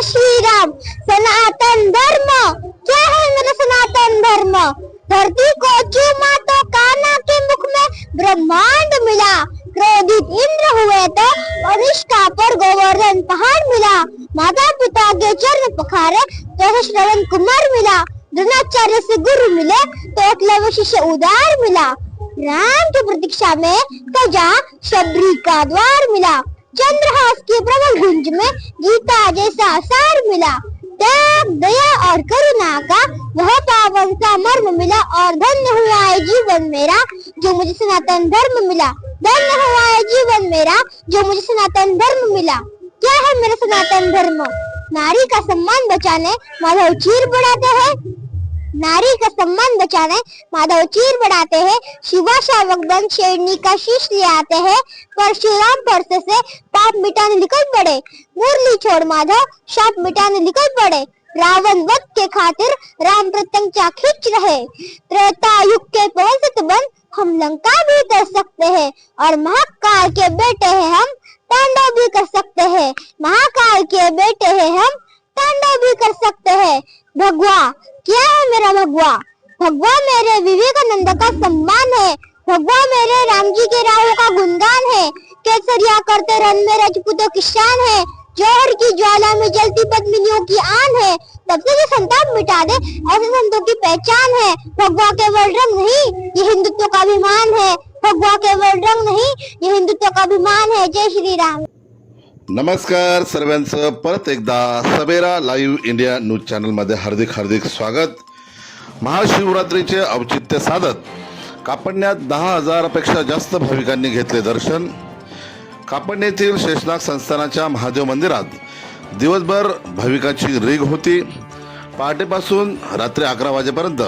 राम सनातन धर्म। क्या है मेरा सनातन धर्म? धरती को चूमा तो काना के मुख में ब्रह्मांड मिला। क्रोधित इंद्र हुए तो अनिष्का पर गोवर्धन पहाड़ मिला। माता पिता के चरण पखारे तो श्रवण कुमार मिला। द्रोणाचार्य से गुरु मिले तो एकलव्य शिष्य उदार मिला। राम की प्रतीक्षा में कजा शबरी का द्वार मिला। चंद्रहास की प्रबल गुंज में गीता जैसा सार मिला। त्याग, दया और करुणा का वह पावन सा मर्म मिला और धन्य हुआ है जीवन मेरा, जो मुझे सनातन धर्म मिला। धन्य हुआ है जीवन मेरा, जो मुझे सनातन धर्म मिला। क्या है मेरा सनातन धर्म? नारी का सम्मान बचाने, माधव चीर बढ़ाते हैं। नारी का सम्मान बचाने माधव चीर बढ़ाते हैं, शिवा शावक दन शेरनी का शीश ले आते हैं, परशुराम पर्स से पाप मिटाने निकल पड़े। मुरली छोड़ माधव, शाप मिटाने निकल पड़े। रावण वध के खातिर राम प्रत्यंचा खींच रहे। त्रेता युग के पवन बन हम लंका भी कर सकते हैं, और महाकाल के बेटे हैं हम तांडव भी कर सकते हैं। महाकाल के बेटे हैं हम तांडव भी कर सकते हैं। भगवा, क्या है मेरा भगवा? भगवा मेरे विवेकानंद का सम्मान है। भगवा मेरे राम जी के राहों का गुणगान है। केसरिया करते रन में राजपूतों की शान है। जौहर की ज्वाला में जलती पद्मिनियों की आन है। तब से जो संताप मिटा दे, ऐसे संतों की पहचान है। भगवा केवल रंग नहीं, ये हिंदुत्व का अभिमान है। भगवा केवल रंग नहीं, ये हिंदुत्व का अभिमान है। जय श्री राम। नमस्कार सर्वांचं. परत एकदा सवेरा लाईव्ह इंडिया न्यूज चॅनलमध्ये हार्दिक हार्दिक स्वागत. महाशिवरात्रीचे औचित्य साधत. कापडण्यात दहा हजारापेक्षा जास्त भाविकांनी घेतले दर्शन. कापडण्यातील शेषनाग संस्थानाच्या महादेव मंदिरात दिवसभर भाविकांची रीग होती. पहाटेपासून रात्री अकरा वाजेपर्यंत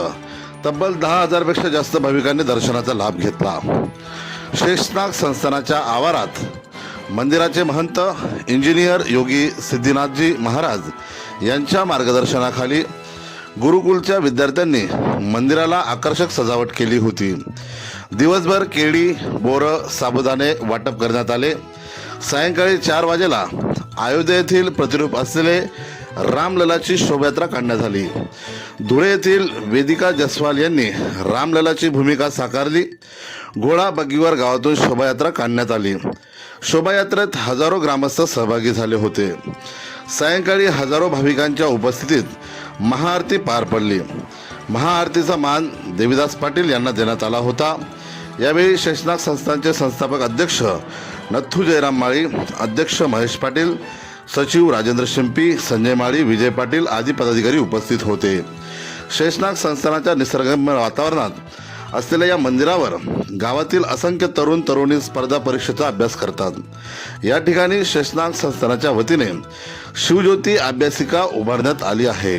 तब्बल दहा हजारपेक्षा जास्त भाविकांनी दर्शनाचा लाभ घेतला. शेषनाग संस्थानाच्या आवारात मंदिराचे महंत इंजिनियर योगी सिद्धिनाथजी महाराज यांच्या मार्गदर्शनाखाली गुरुकुलच्या विद्यार्थ्यांनी मंदिराला आकर्षक सजावट केली होती. दिवसभर केळी बोरं साबुदाणे वाटप करण्यात आले. सायंकाळी चार वाजेला अयोध्या येथील प्रतिरूप असलेले रामललाची शोभायात्रा काढण्यात आली. धुळे येथील वेदिका जसवाल यांनी रामललाची भूमिका साकारली. घोडा बग्गीवर गावातून शोभायात्रा काढण्यात आली. शोभायात्रेत हजारो ग्रामस्थ सहभागी झाले होते. सायंकाळी हजारो भाविकांच्या उपस्थितीत महाआरती पार पडली. महाआरतीचा मान देविदास पाटील यांना देण्यात आला होता. यावेळी शेषनाग संस्थांचे संस्थापक अध्यक्ष नथू जयराम माळी अध्यक्ष महेश पाटील सचिव राजेंद्र शिंपी संजय माळी विजय पाटील आदी पदाधिकारी उपस्थित होते. शेषनाग संस्थानाच्या निसर्गम्य वातावरणात असलेल्या या मंदिरावर गावातील असंख्य तरुण तरुणी स्पर्धा परीक्षेचा अभ्यास करतात. या ठिकाणी शेषनाग संस्थानाच्या वतीने शिवज्योती अभ्यासिका उभारण्यात आली आहे.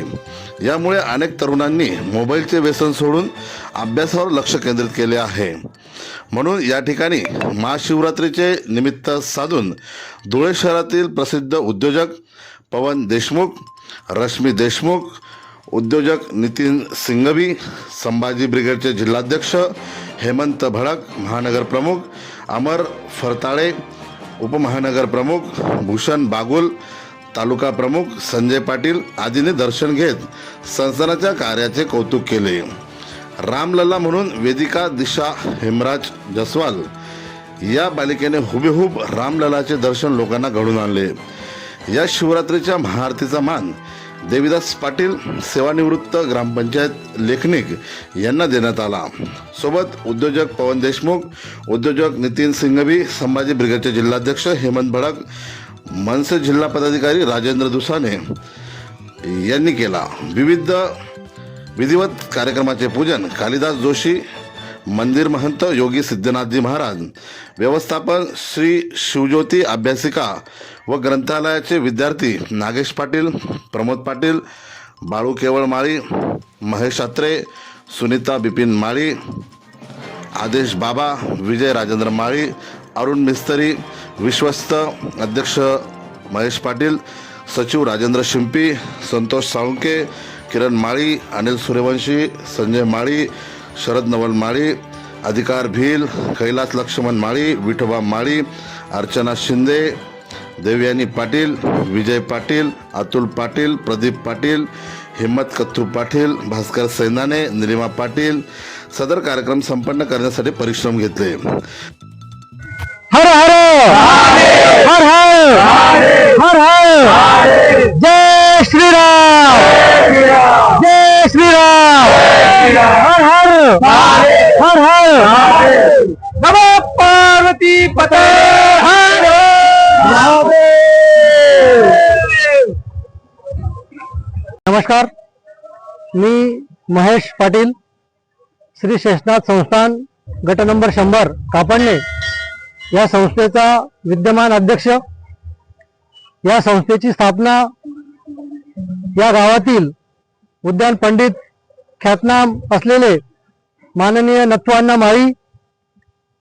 यामुळे अनेक तरुणांनी मोबाईलचे व्यसन सोडून अभ्यासावर लक्ष केंद्रित केले आहे. म्हणून या ठिकाणी महाशिवरात्रीचे निमित्त साधून धुळे शहरातील प्रसिद्ध उद्योजक पवन देशमुख रश्मी देशमुख उद्योजक नितीन सिंघवी संभाजी ब्रिगेडचे जिल्हाध्यक्ष हेमंत भडक महानगर प्रमुख अमर फरताळे उपमहानगर प्रमुख भूषण बागुल तालुका प्रमुख संजय पाटील आदींनी दर्शन घेत संस्थानाच्या कार्याचे कौतुक केले. रामलला म्हणून वेदिका दिशा हेमराज जसवाल या बालिकेने हुबेहूब रामललाचे दर्शन लोकांना घडून आणले. या शिवरात्रीच्या महाआरतीचा मान देविदास पाटील सेवानिवृत्त ग्रामपंचायत लेखनिक यांना देण्यात आला. सोबत उद्योजक पवन देशमुख उद्योजक नितीन सिंगवी संभाजी ब्रिगेडचे जिल्हाध्यक्ष हेमंत भडक मनसे जिल्हा पदाधिकारी राजेंद्र दुसाने यांनी केला. विविध विधिवत कार्यक्रमाचे पूजन कालिदास जोशी मंदिर महंत योगी सिद्धनाथजी महाराज व्यवस्थापन श्री शिवज्योती अभ्यासिका व ग्रंथालयाचे विद्यार्थी नागेश पाटील प्रमोद पाटील बाळू केवळ माळी महेश अत्रे सुनीता बिपिन माळी आदेश बाबा विजय राजेंद्र माळी अरुण मिस्तरी विश्वस्त अध्यक्ष महेश पाटील सचिव राजेंद्र शिंपी संतोष साळुंके किरण माळी अनिल सूर्यवंशी संजय माळी शरद नवल माळी अधिकार भील कैलास लक्ष्मण माळी विठोबा माळी अर्चना शिंदे देवयानी पाटील विजय पाटील अतुल पाटील प्रदीप पाटील हिम्मत कत्तू पाटील भास्कर सैंदाने निलिमा पाटील. सदर कार्यक्रम संपन्न करण्यासाठी परिश्रम घेतले. हर हर! हर हर! हर हर जय श्रीराम जय श्रीराम हर हर नम पार्वती पते। हर नमस्कार मी महेश पाटील श्री शेषनाथ संस्थान गट नंबर शंभर कापडणे या संस्थेचा विद्यमान अध्यक्ष या संस्थेची स्थापना या गावातील उद्यान पंडित ख्यातनाम असलेले माननीय नत्वांना माळी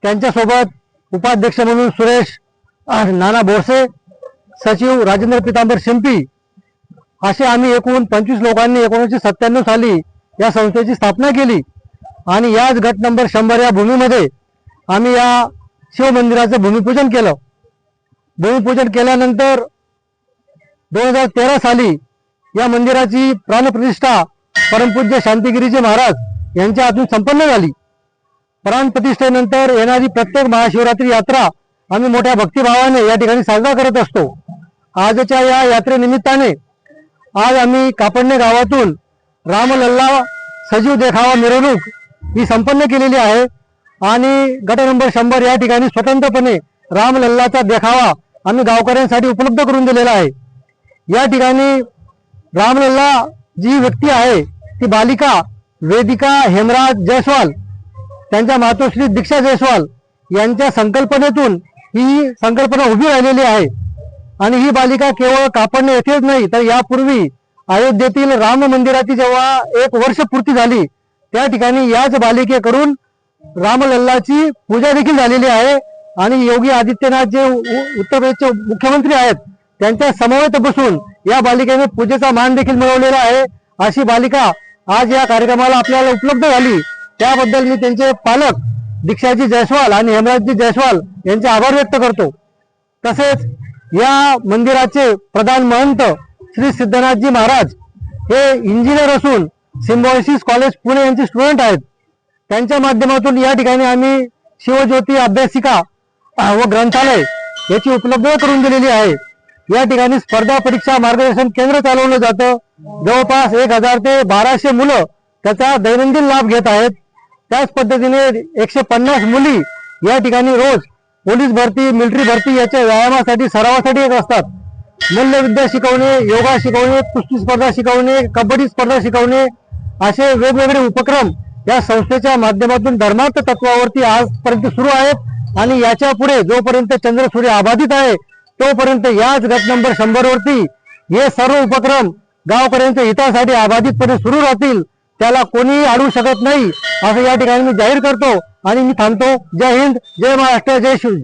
त्यांच्यासोबत उपाध्यक्ष म्हणून सुरेश नाना बोरसे सचिव राजेंद्र पितांबर शिंपी असे आम्ही एकूण पंचवीस लोकांनी एकोणीसशे सत्त्याण्णव साली या संस्थेची स्थापना केली. आणि याच गट नंबर शंभर या भूमीमध्ये आम्ही या शिवमंदिराचं भूमिपूजन केलं. भूमिपूजन केल्यानंतर दोन हजार तेरा साली या मंदिराची प्राणप्रतिष्ठा परमपूज्य शांतिगिरीचे महाराज यांच्या हातून संपन्न झाली. प्राणप्रतिष्ठेनंतर येणारी प्रत्येक महाशिवरात्री यात्रा आम्ही मोठ्या भक्तिभावाने या ठिकाणी साजरा करत असतो. आजच्या या यात्रेनिमित्ताने आज आम्ही कापडणे गावातून रामलल्ला सजीव देखावा मिरवणूक ही संपन्न केलेली आहे आणि गट नंबर शंभर या ठिकाणी स्वतंत्रपणे रामलल्लाचा देखावा आम्ही गावकऱ्यांसाठी उपलब्ध करून दिलेला आहे. या ठिकाणी रामलल्ला जी व्यक्ती आहे ती बालिका वेदिका हेमराज जयस्वाल त्यांच्या मातोश्री दीक्षा जयस्वाल यांच्या संकल्पनेतून ही संकल्पना उभी राहिलेली आहे. आणि ही बालिका केवळ कापडणे येथेच नाही तर यापूर्वी अयोध्येतील राम मंदिराची जेव्हा एक वर्ष पूर्ती झाली त्या ठिकाणी याच बालिकेकडून रामलल्लाची पूजा देखील झालेली आहे. आणि योगी आदित्यनाथ जे उ- उत्तर प्रदेशचे मुख्यमंत्री आहेत त्यांच्या समवेत बसून या बालिकेने पूजेचा मान देखील मिळवलेला आहे. अशी बालिका आज या कार्यक्रमाला आपल्याला उपलब्ध झाली. त्याबद्दल मी त्यांचे पालक दीक्षाजी जयस्वाल आणि हेमराजजी जयस्वाल यांचे आभार व्यक्त करतो. तसेच या मंदिराचे प्रधान महंत श्री सिद्धनाथजी महाराज हे इंजिनियर असून सिम्बॉयसिस कॉलेज पुणे यांचे स्टुडंट आहेत. त्यांच्या माध्यमातून या ठिकाणी आम्ही शिवज्योती अभ्यासिका व ग्रंथालय याची उपलब्धता करून दिलेली आहे. या ठिकाणी स्पर्धा परीक्षा मार्गदर्शन केंद्र चालवलं जातं. जवळपास एक हजार ते बाराशे मुलं त्याचा दैनंदिन लाभ घेत आहेत. त्याच पद्धतीने एकशे पन्नास मुली या ठिकाणी रोज पोलीस भरती मिलिटरी भरती याच्या व्यायामासाठी सरावासाठी येत असतात. मूल्यविद्या शिकवणे योगा शिकवणे कुस्ती स्पर्धा शिकवणे कबड्डी स्पर्धा शिकवणे असे वेगवेगळे उपक्रम या संस्थेच्या माध्यमातून धर्मार्थ तत्वावरती आजपर्यंत सुरू आहेत. आणि याच्यापुढे जोपर्यंत चंद्र सूर्य आबाधित आहे तोपर्यंत याच गट नंबर शंभर वरती हे सर्व उपक्रम गावकऱ्यांच्या हितासाठी अबाधितपणे सुरू राहतील. त्याला कोणीही अडवू शकत नाही असं या ठिकाणी मी जाहीर करतो आणि मी थांबतो. जय हिंद जय महाराष्ट्र जय शिव